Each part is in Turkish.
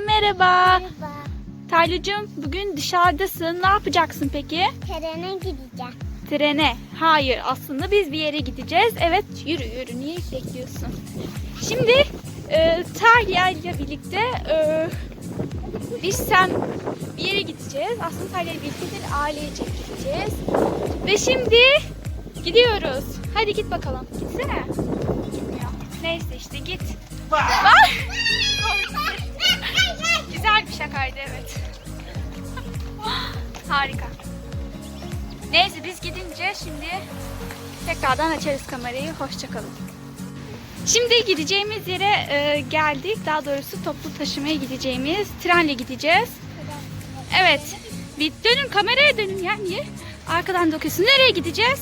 Merhaba. Merhaba. Taylucuğum bugün dışarıdasın. Ne yapacaksın peki? Trene gideceğim. Trene. Hayır aslında biz bir yere gideceğiz. Evet yürü yürü. Niye bekliyorsun? Şimdi e, Talya ile birlikte e, biz sen bir yere gideceğiz. Aslında Talya ile birlikte bir ailecek gideceğiz. Ve şimdi gidiyoruz. Hadi git bakalım. Gitsene. Gitmiyor. Neyse işte git. Bak. Güzel bir şakaydı evet. Harika. Neyse biz gidince şimdi tekrardan açarız kamerayı. Hoşçakalın. Şimdi gideceğimiz yere e, geldik. Daha doğrusu toplu taşımaya gideceğimiz trenle gideceğiz. Evet. Bir dönün kameraya dönün ya. Niye? Arkadan dokuyorsun. Nereye gideceğiz?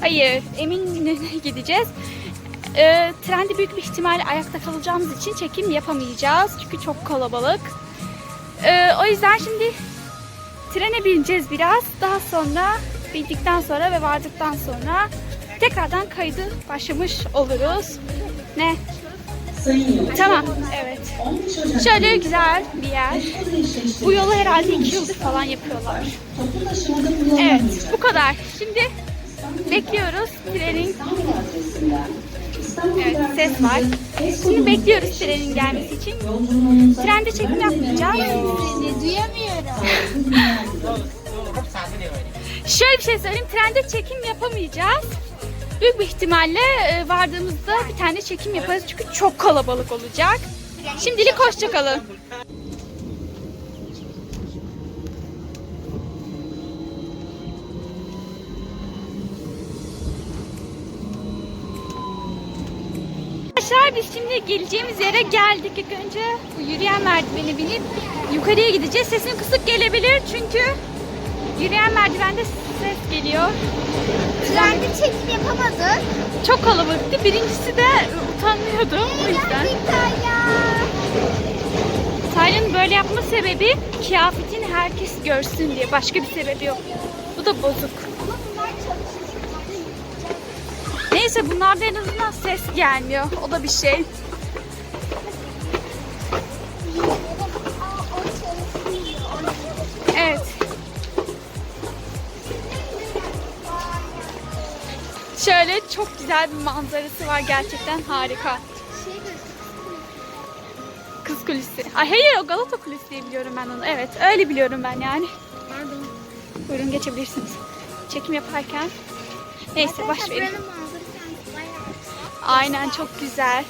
Hayır. Eminönü'ne gideceğiz. E, trende büyük bir ihtimalle ayakta kalacağımız için çekim yapamayacağız. Çünkü çok kalabalık. E, o yüzden şimdi trene bineceğiz biraz. Daha sonra bindikten sonra ve vardıktan sonra tekrardan kaydı başlamış oluruz. Ne? Tamam. Evet. Şöyle güzel bir yer. Bu yolu herhalde iki yıldır falan yapıyorlar. Evet. Bu kadar. Şimdi bekliyoruz trenin Evet ses var. Şimdi bekliyoruz trenin gelmesi için. Trende çekim yapmayacağız. Seni duyamıyorum. Şöyle bir şey söyleyeyim. Trende çekim yapamayacağız. Büyük bir ihtimalle e, vardığımızda bir tane çekim yaparız. Çünkü çok kalabalık olacak. Şimdilik hoşçakalın. Arkadaşlar biz şimdi geleceğimiz yere geldik. İlk önce bu yürüyen merdiveni binip yukarıya gideceğiz. Sesim kısık gelebilir çünkü yürüyen merdivende ses geliyor. Trende çekim yapamadın. Çok kalabalıktı. Birincisi de utanıyordum o yüzden. Taylan'ın böyle yapma sebebi kıyafetini herkes görsün diye. Başka bir sebebi yok. Bu da bozuk. Neyse bunlarda en azından ses gelmiyor. O da bir şey. Evet. Şöyle çok güzel bir manzarası var. Gerçekten harika. Kız Kulesi. Ay hayır o Galata Kulesi diye biliyorum ben onu. Evet öyle biliyorum ben yani. Pardon. Buyurun geçebilirsiniz. Çekim yaparken. Neyse baş verin. Aynen çok güzel.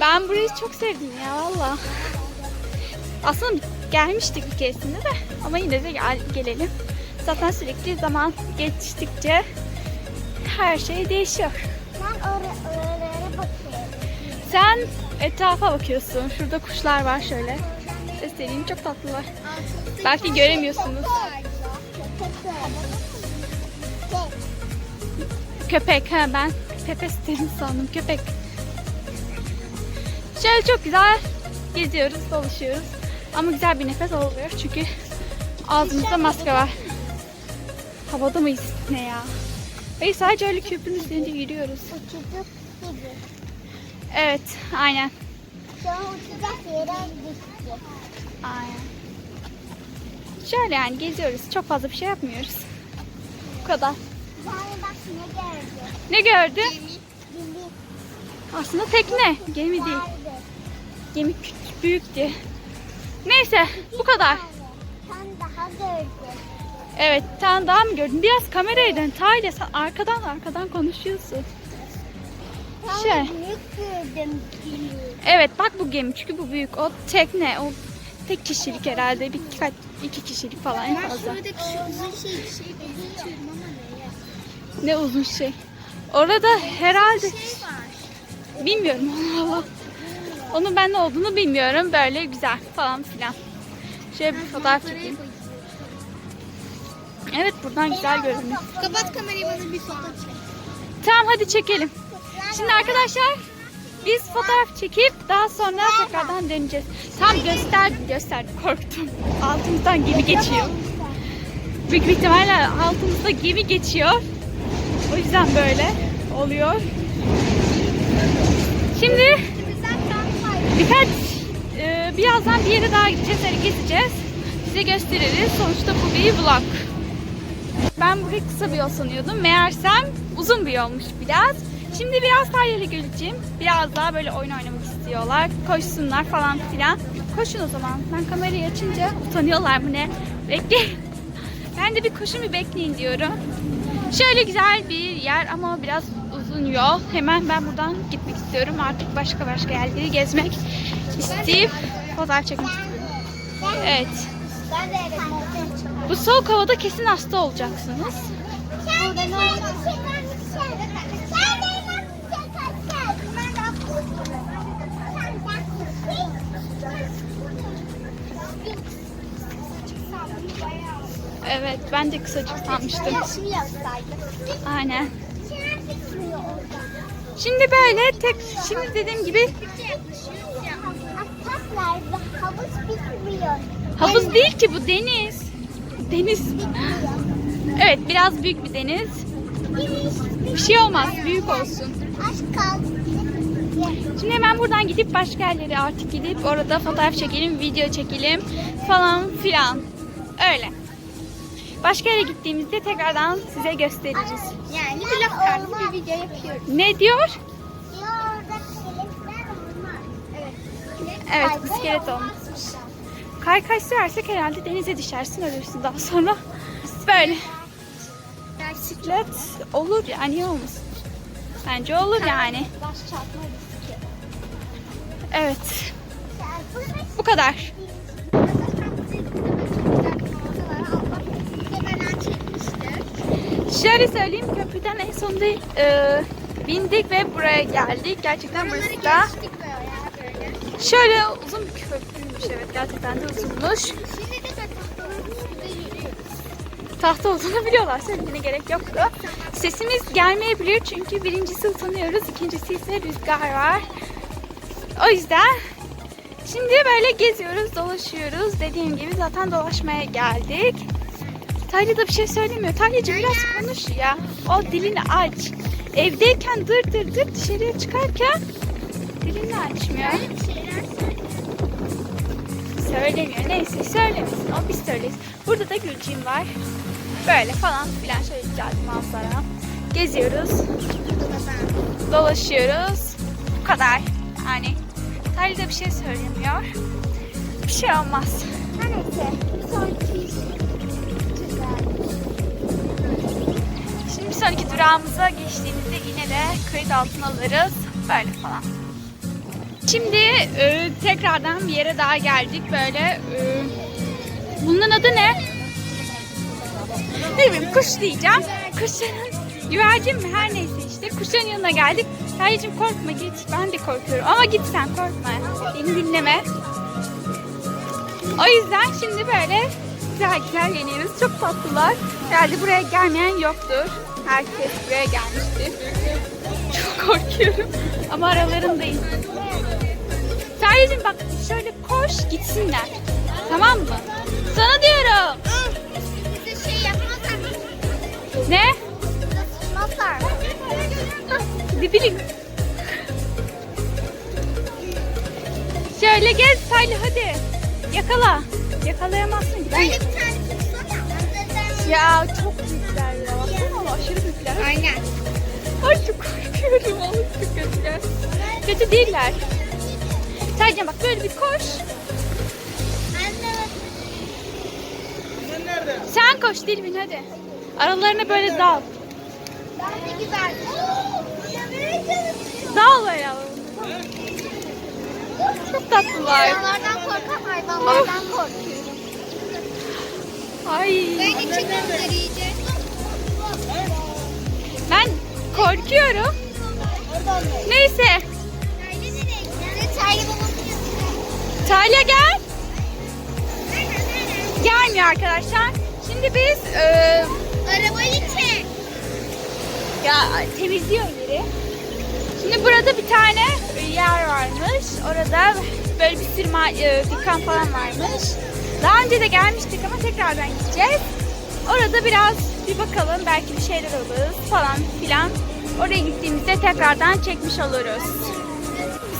Ben burayı çok sevdim ya valla. Aslında gelmiştik bir keresinde de ama yine de gel, gelelim. Zaten sürekli zaman geçtikçe her şey değişiyor. Ben or- oralara bakıyorum. Sen etrafa bakıyorsun. Şurada kuşlar var şöyle. Göstereyim çok tatlılar. Belki göremiyorsunuz. Köpek ha ben Pepe isterim sandım köpek. Şöyle çok güzel geziyoruz, dolaşıyoruz. Ama güzel bir nefes oluyor çünkü ağzımızda maske var. Havada mıyız ne ya? Ve sadece öyle köprünün üzerinde yürüyoruz. Gibi. Evet, aynen. Uçacak yere. Aynen. Şöyle yani geziyoruz. Çok fazla bir şey yapmıyoruz. Bu kadar. Bak ne gördü? Ne gördü? Bili Aslında tekne. Gemi değil. Gemi küçük, büyüktü. Neyse bu kadar. Sen daha gördün. Evet sen daha mı gördün? Biraz kameraya dön. Tayla sen arkadan arkadan konuşuyorsun. Şey. büyük gördüm bili. Evet bak bu gemi çünkü bu büyük. O tekne. O tek kişilik herhalde. Bir, iki kişilik falan en fazla. şuradaki şu uzun şey bir şey ama neye? Ne uzun şey. Orada herhalde Şey bilmiyorum Allah. Onun ben ne olduğunu bilmiyorum. Böyle güzel falan filan. Şöyle bir fotoğraf çekeyim. Evet buradan güzel görünüyor. Kapat kamerayı bana bir foto çek. Tamam hadi çekelim. Şimdi arkadaşlar biz fotoğraf çekip daha sonra tekrardan döneceğiz. Tam göster göster korktum. Altımızdan gemi geçiyor. Büyük ihtimalle altımızda gemi geçiyor. O yüzden böyle oluyor. Şimdi Birkaç e, birazdan bir yere daha gideceğiz, hani gezeceğiz. Size gösteririz. Sonuçta bu bir vlog. Ben burayı kısa bir yol sanıyordum. Meğersem uzun bir yolmuş biraz. Şimdi biraz Talya'yla geleceğim. Biraz daha böyle oyun oynamak istiyorlar. Koşsunlar falan filan. Koşun o zaman. Ben kamerayı açınca utanıyorlar mı ne? Bekle. Ben de bir koşun bir bekleyin diyorum. Şöyle güzel bir yer ama biraz uzun yol. Hemen ben buradan gitmek istiyorum. Artık başka başka yerleri gezmek isteyip fotoğraf çekmek istiyorum. Evet. Bu soğuk havada kesin hasta olacaksınız. Burada ne Evet ben de kısacık sanmıştım. Aynen. Şimdi böyle tek şimdi dediğim gibi Havuz bitmiyor. havuz değil ki bu deniz. Deniz. Evet biraz büyük bir deniz. Bir şey olmaz büyük olsun. Şimdi hemen buradan gidip başka yerlere artık gidip orada fotoğraf çekelim, video çekelim falan filan. Öyle. Başka yere gittiğimizde tekrardan size gösteririz. Yani vlog tarzı bir video yapıyoruz. Ne diyor? Evet. İskelet olmazmış. Kaykay sürersek herhalde denize düşersin ölürsün daha sonra. Böyle. Bisiklet olur yani niye olmasın? Bence olur yani. Evet. Bu kadar. Şöyle söyleyeyim köprüden en sonunda e, bindik ve buraya geldik. Gerçekten burası da şöyle uzun bir köprüymüş evet gerçekten de uzunmuş. Tahta olduğunu biliyorlar söylemene gerek yoktu. Sesimiz gelmeyebilir çünkü birincisi utanıyoruz, ikincisi ise rüzgar var. O yüzden şimdi böyle geziyoruz, dolaşıyoruz. Dediğim gibi zaten dolaşmaya geldik. Talya da bir şey söylemiyor. Talyacığım biraz konuş ya. O dilini aç. Evdeyken dır dır dır dışarıya çıkarken dilini açmıyor. Söylemiyor. Neyse söylemesin. O biz söyleriz. Burada da Gülcüğüm var. Böyle falan filan şöyle güzel manzara. Geziyoruz. Dolaşıyoruz. Bu kadar. Yani Talya da bir şey söylemiyor. Bir şey olmaz. Şimdi bir sonraki durağımıza geçtiğimizde yine de kayıt altına alırız. Böyle falan. Şimdi e, tekrardan bir yere daha geldik. Böyle e, bunun adı ne? Ne bileyim kuş diyeceğim. Kuşların güvercin mi her neyse işte kuşların yanına geldik. Tayyip'cim korkma git. Ben de korkuyorum. Ama git sen korkma. Beni dinleme. O yüzden şimdi böyle güzel güzel yeniyoruz. Çok tatlılar. Herhalde buraya gelmeyen yoktur. Herkes buraya gelmiştir. Çok korkuyorum. Ama aralarındayım. Tayyip'cim bak şöyle koş gitsinler. Tamam mı? Sana diyorum. Şey? Ne? Bileyim. Şöyle gez Taylı hadi. Yakala. Yakalayamazsın. Ben. Ya aşırı büyükler. Aynen. Ay çok korkuyorum. Oğlum çok kötüler. Kötü değiller. Taylı'cım bak böyle bir koş. Sen koş Dilbin hadi. Aralarına böyle dal. ben de güzel. Dal böyle. Çok tatlılar. Hayvanlardan korkan hayvanlardan korkuyorum. Ay. Böyle çıkınları yiyeceğiz. Korkuyorum. Neyse. Talya gel. Gelmiyor arkadaşlar. Şimdi biz e, Arabayı çek. ya temizliyor yeri. Şimdi burada bir tane yer varmış. Orada böyle bir sürü ma- e, dükkan falan varmış. Daha önce de gelmiştik ama tekrardan gideceğiz. Orada biraz bir bakalım belki bir şeyler alırız falan filan. Oraya gittiğimizde tekrardan çekmiş oluruz.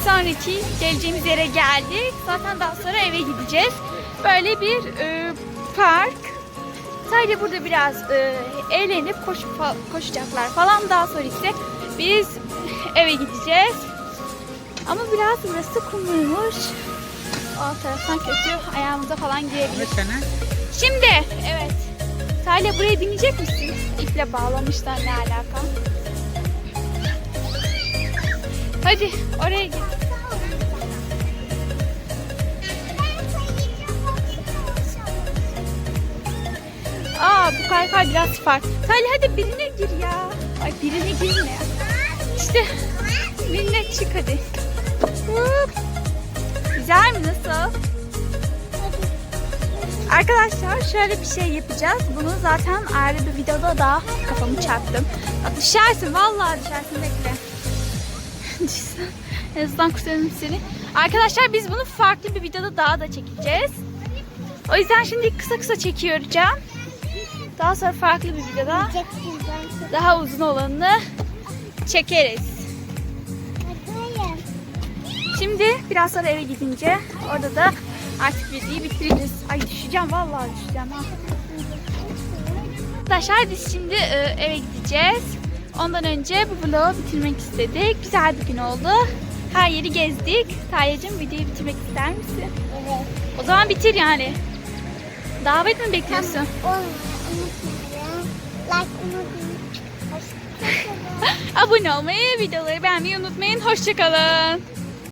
sonraki geleceğimiz yere geldik. Zaten daha sonra eve gideceğiz. Böyle bir e, park. Sadece burada biraz e, eğlenip fa- koşacaklar falan. Daha sonra ise biz eve gideceğiz. Ama biraz burası kumluymuş. O taraftan kötü. Ayağımıza falan girebilir. Şimdi evet. Talya buraya binecek misin? İple bağlamışlar ne alaka? Hadi oraya git. Aa bu kaykay biraz farklı. Talya hadi birine gir ya. Ay birine girme ya. İşte birine çık hadi. Hop. Güzel mi nasıl? Arkadaşlar şöyle bir şey yapacağız. Bunu zaten ayrı bir videoda daha kafamı çarptım. Düşersin vallahi düşersin bekle. Düşsen. En azından kurtarırım seni. Arkadaşlar biz bunu farklı bir videoda daha da çekeceğiz. O yüzden şimdi kısa kısa çekiyorum. Daha sonra farklı bir videoda daha uzun olanını çekeriz. Şimdi biraz sonra eve gidince orada da artık videoyu bitiririz. Ay düşeceğim vallahi düşeceğim ha. Arkadaşlar biz şimdi e, eve gideceğiz. Ondan önce bu vlogu bitirmek istedik. Güzel bir gün oldu. Her yeri gezdik. Tayyacığım videoyu bitirmek ister misin? Evet. O zaman bitir yani. Davet mi bekliyorsun? Olmuyor. Unutmayın. Like unutmayın. Hoşçakalın. Abone olmayı, videoları beğenmeyi unutmayın. Hoşçakalın.